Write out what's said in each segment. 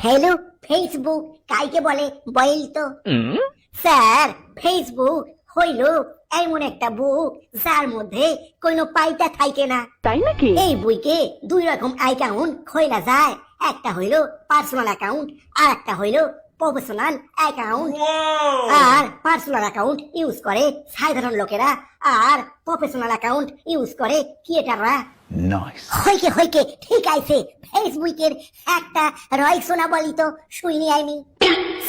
Felu? Facebook কাইকে বলে? বইল তো। স্যার ফেসবুক হইল এমন একটা বুক যার মধ্যে কোনো পাইতা থাকে না। তাই নাকি? এই বইকে দুই রকম অ্যাকাউন্ট খোলা যায়। একটা হইল পার্সোনাল অ্যাকাউন্ট আর একটা হইল প্রফেশনাল অ্যাকাউন্ট আর পার্সোনাল অ্যাকাউন্ট ইউজ করে সাধারণ লোকেরা আর প্রফেশনাল অ্যাকাউন্ট ইউজ করে ক্রিয়েটাররা Nice. হইকে হইকে ঠিক আছে। ফেসবুকের একটা রয় সোনা বলি তো শুইনি আইনি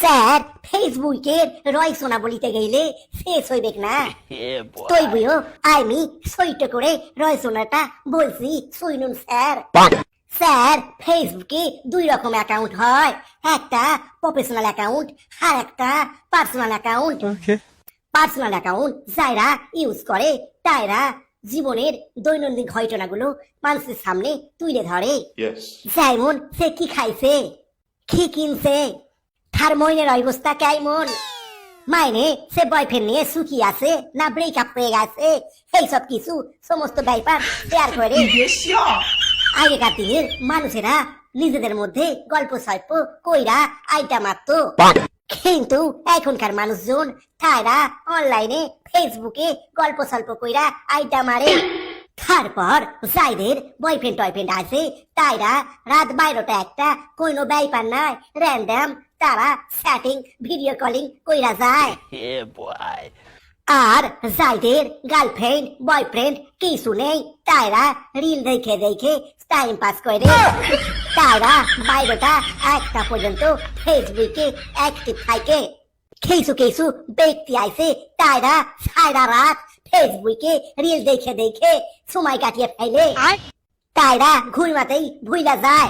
স্যার ফেসবুকের রয় সোনা বলিতে গেলে শেষ হইবেক না। তৈ বুঝো আমি সইটা করে রয় সোনাটা বলছি শুইনুন স্যার। স্যার ফেসবুকে দুই রকম অ্যাকাউন্ট হয়। একটা প্রফেশনাল অ্যাকাউন্ট আর একটা পার্সোনাল অ্যাকাউন্ট। পার্সোনাল অ্যাকাউন্ট যারা ইউজ করে তাইরা জীবনের দৈনন্দিন ঘটনাগুলো মানুষের সামনে তুলে ধরে. যেমন সে কি খাইছে? কি কিনছে? তার মইনের অবস্থা কেমন? মাইনে সে বয়ফ্রেন্ড নিয়ে সুখী আছে না ব্রেকআপ হয়ে গেছে? এইসব কিছু সমস্ত ব্যাপার শেয়ার করে। আগেকার দিনের মানুষেরা নিজেদের মধ্যে গল্প সল্প কইরা আইটা মারতো। কিন্তু এখনকার মানুষজন তারা অনলাইনে ফেসবুকে গল্প সল্প কইরা আইটা মারে তারপর যাইদের বয়ফ্রেন্ড টয়ফ্রেন্ড আছে, তাইরা রাত বাইরোটা একটা কোনো ব্যাপার নাই র্যান্ডাম তারা চ্যাটিং ভিডিও কলিং কইরা যায়. আর যাইদের গার্লফ্রেন্ড বয়ফ্রেন্ড কিছু নেই। তাইরা রিল দেখে দেখে টাইম পাস করে। তাইরা বাইরেটা একটা পর্যন্ত ফেসবুকে অ্যাক্টিভ থাকে। কিছু কিছু ব্যক্তি আইছে তাইরা সারা রাত ফেসবুকে রিল দেখে দেখে সময় কাটিয়ে ফেলে। তাইরা ঘুরমাতেই ভুইলা যায়।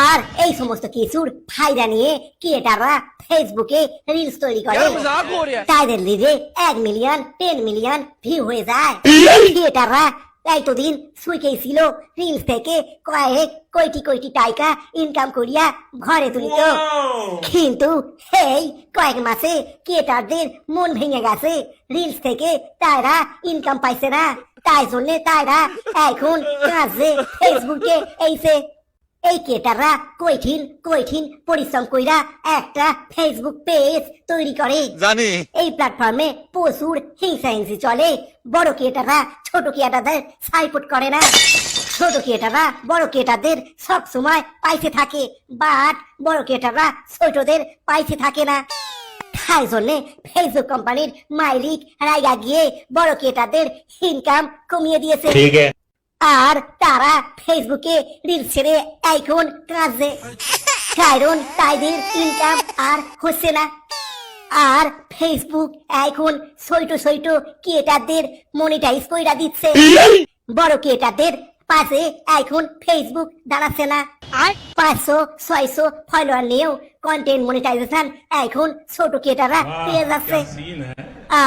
আর এই সমস্ত কিছুর ফায়দা নিয়ে ক্রিয়েটাররা ফেসবুকে রিলস তৈরি করে। তাদের লিডে এক মিলিয়ন টেন মিলিয়ন ভিউ হয়ে যায়। ক্রিয়েটাররা এতদিন সুইকেই ছিল রিলস থেকে কয়েক কয়টি কয়টি টাকা ইনকাম করিয়া ঘরে তুলিত। কিন্তু এই কয়েক মাসে ক্রিয়েটারদের মন ভেঙে গেছে। রিলস থেকে তারা ইনকাম পাইছে না। তাই জন্য তারা এখন কাজে ফেসবুকে এইছে এই ক্রেতাররা কঠিন কঠিন পরিশ্রম কইরা একটা ফেসবুক পেজ তৈরি করে। জানি। এই প্ল্যাটফর্মে প্রচুর হিংসা হিংসি চলে। বড় ক্রেতাররা ছোট ক্রেতাদের সাইপোর্ট করে না। ছোট ক্রিয়েটাররা বড় ক্রিয়েটারদের সব সময় পাইছে থাকে বাট বড় ক্রিয়েটাররা ছোটদের পাইছে থাকে না। তাই জন্যে ফেসবুক কোম্পানির মালিক রাইগা গিয়ে বড় ক্রিয়েটারদের ইনকাম কমিয়ে দিয়েছে। আর তারা ফেসবুকে রিল ছেড়ে এখন কাজে কারণ তাদের ইনকাম আর হচ্ছে না। আর ফেসবুক এখন সৈটো সৈটো ক্রিয়েটারদের মনিটাইজ কইরা দিচ্ছে। বড় ক্রিয়েটারদের পাশে এখন ফেসবুক দাঁড়াচ্ছে না। আর পাঁচশো ছয়শো ফলোয়ার নিয়েও কন্টেন্ট মনিটাইজেশন এখন ছোট ক্রিয়েটাররা পেয়ে যাচ্ছে।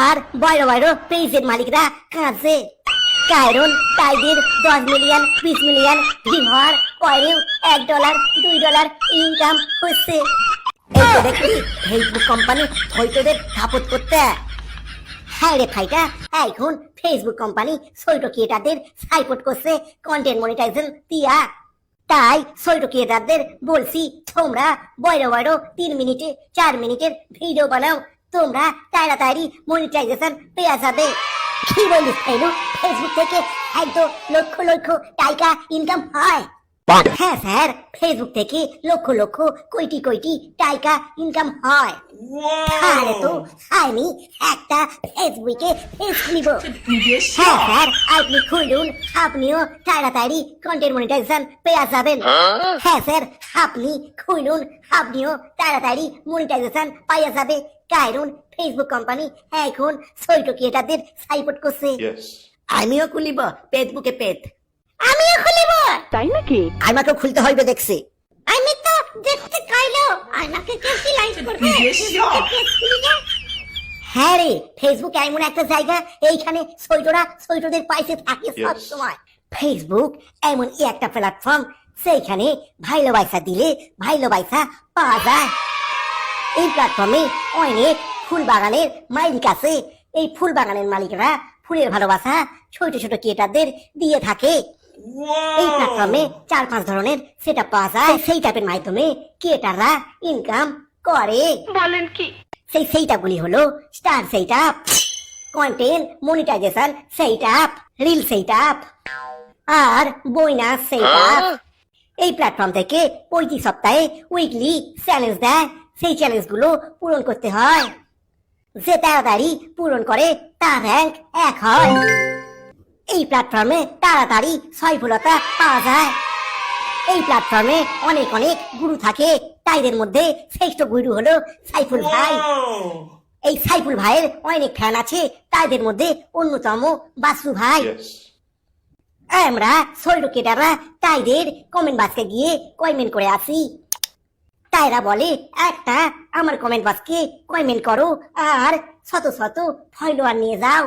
আর বড় বড় পেজের মালিকরা কাঁদছে। কারণ তাইদের দশ মিলিয়ন বিশ মিলিয়ন হওয়ার পরেও এক ডলার দুই ডলার ইনকাম হচ্ছে। এই তো দেখি ফেসবুক কোম্পানি হয়তোদের থাপত করতে। হ্যাঁ রে ভাইটা, এখন ফেসবুক কোম্পানি ছোট ক্রিয়েটারদের সাইপোর্ট করছে কন্টেন্ট মনিটাইজেশন দিয়া। তাই ছোট ক্রিয়েটারদের বলছি, তোমরা বড় বড় তিন মিনিটে, চার মিনিটের ভিডিও বানাও। তোমরা তাড়াতাড়ি মনিটাইজেশন পেয়ে যাবে। কি বলিস ফেলু ফেসবুক থেকে একদম লক্ষ লক্ষ টাকা ইনকাম হয়। হ্যাঁ স্যার ফেসবুক থেকে লক্ষ লক্ষ কোটি কোটি টাকা ইনকাম হয়। তাহলে তো আমি একটা ফেসবুকে পেজ খুলিব। হ্যাঁ স্যার আপনি খুলুন আপনিও তাড়াতাড়ি কন্টেন্ট মনিটাইজেশন পেয়ে যাবেন। হ্যাঁ? স্যার আপনি খুলুন আপনিও তাড়াতাড়ি মনিটাইজেশন পাইয়া যাবে। কারণ ফেসবুক কোম্পানি এখন সৈট ক্রিয়েটারদের সাইপোর্ট করছে। আমিও খুলিব ফেসবুকে পেজ আমিও খুলিব! তাই নাকি? আমাকেও খুলতে হইবে দেখছি। আমি তো দেখতে কইলো। আমাকে কে কি লাইক করবে? হ্যাঁ রে ফেসবুক এমন একটা জায়গা এইখানে সৈটরা সৈটদের পাইছে থাকে সব সময়। ফেসবুক এমন একটা প্ল্যাটফর্ম সেইখানে ভাইলোবাসা দিলে ভাইলোবাসা পাওয়া যায়। এই প্ল্যাটফর্মে অনেক ফুল বাগানের মালিক আছে। এই ফুল বাগানের মালিকরা ফুলের ভালোবাসা ছোট ছোট ক্রিয়েটারদের দিয়ে থাকে। এই প্ল্যাটফর্মে চার পাঁচ ধরনের সেটা পাওয়া যায়। সেই টাইপের মাধ্যমে ক্রিয়েটাররা ইনকাম করে। বলেন কি? সেই সেইটাগুলি হলো star setup content monetization setup reel setup আর বইনাস সেইটাপ এই প্ল্যাটফর্ম থেকে প্রতি সপ্তাহে উইকলি চ্যালেঞ্জ দেয়। সেই চ্যালেঞ্জগুলো পূরণ করতে হয়। যে তাড়াতাড়ি পূরণ করে তার র্যাঙ্ক এক হয়। এই প্ল্যাটফর্মে তাড়াতাড়ি সফলতা পাওয়া যায়। এই প্ল্যাটফর্মে অনেক অনেক গুরু থাকে। তাইদের মধ্যে শ্রেষ্ঠ গুরু হলো সাইফুল ভাই। এই সাইফুল ভাইয়ের অনেক ফ্যান আছে। তাদের মধ্যে অন্যতম বাসু ভাই। আমরা শৈল কেটাররা তাইদের কমেন্ট বাক্সে গিয়ে কমেন্ট করে আসি। তাইরা বলে একটা আমার কমেন্ট বাক্সকে কমেন্ট করো আর শত শত ফলোয়ার নিয়ে যাও।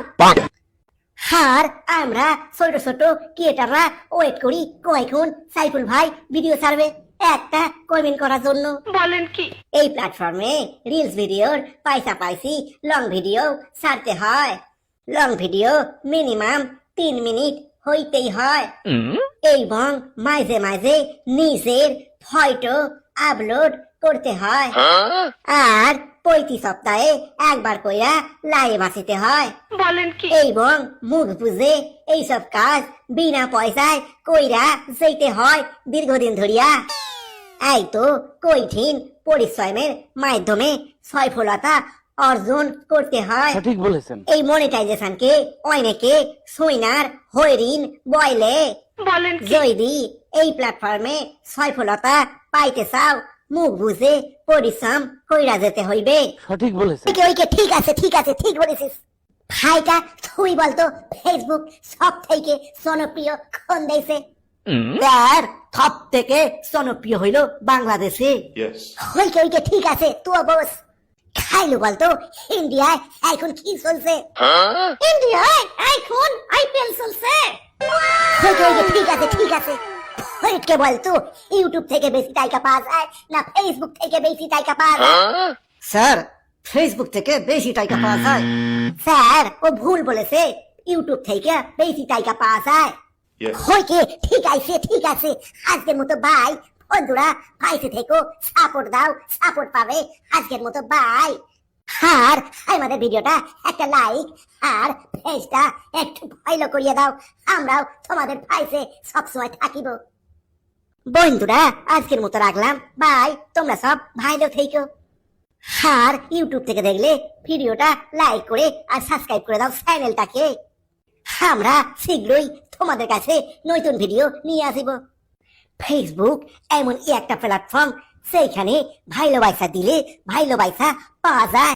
আর আমরা ছোট ছোট ক্রিয়েটাররা ওয়েট করি কয়েকক্ষণ সাইফুল ভাই ভিডিও ছাড়বে একটা কমেন্ট করার জন্য। বলেন কি? এই প্ল্যাটফর্মে রিলস ভিডিওর পয়সা পাইছি লং ভিডিও ছাড়তে হয়। লং ভিডিও মিনিমাম তিন মিনিট হইতেই হয়। এবং মাঝে মাঝে নিজের ফটো আপলোড করতে হয়? আর প্রতি সপ্তাহে একবার কইরা লাইভ আসিতে হয়। বলেন কি? এবং মুখ বুঝে এইসব কাজ বিনা পয়সায় কইরা যেতে হয় দীর্ঘদিন ধরিয়া। এই তো কঠিন পরিশ্রমের মাধ্যমে সফলতা অর্জন করতে হয়। সঠিক বলেছেন। এই মনিটাইজেশনকে অনেকে সইনার হরিণ বয়লে বলেন কি? যদি এই প্ল্যাটফর্মে সফলতা পাইতে চাও মুখ বুঝে পরিশ্রম কইরা যেতে হইবে। সঠিক বলেছেন। ওইকে ওইকে ঠিক আছে ঠিক আছে ঠিক বলেছিস। ভাইটা তুই বলতো ফেসবুক সব থেকে জনপ্রিয় কোন দেশে? তার সব থেকে জনপ্রিয় হইল বাংলাদেশে. ওইকে ওইকে ঠিক আছে তুই বস। খাইলু বলতো ইন্ডিয়ায় এখন কি চলছে? ইন্ডিয়ায় এখন আইপিএল চলছে। ওইকে ওইকে ঠিক আছে ঠিক আছে। বলতো ইউটিউব থেকে বেশি টাকা পাওয়া যায় না ফেসবুক থেকে বেশি টাকা পাওয়া যায় স্যার ফেসবুক থেকে বেশি টাকা পাওয়া যায় স্যার ও ভুল বলেছে ইউটিউব থেকে বেশি টাকা পাওয়া যায় Yes. হইকে ঠিক আছে ঠিক আছে। আজকের মতো বাই। বন্ধুরা থেকো সাপোর্ট দাও সাপোর্ট পাবে। আজকের মতো বাই। আর আমাদের ভিডিওটা একটা লাইক আর পেজটা একটু ফলো করিয়ে দাও। আমরাও তোমাদের পাইছে সবসময় থাকিব। বন্ধুরা, আজকের মতো রাখলাম। বাই, তোমরা সব ভাইলো থেকো। আর ইউটিউব থেকে দেখলে ভিডিওটা লাইক করে আর সাবস্ক্রাইব করে দাও চ্যানেলটাকে আমরা শীঘ্রই তোমাদের কাছে নতুন ভিডিও নিয়ে আসিব। ফেসবুক এমন একটা প্ল্যাটফর্ম সেইখানে ভাইলো পয়সা দিলে ভাইলো পয়সা পাওয়া যায়।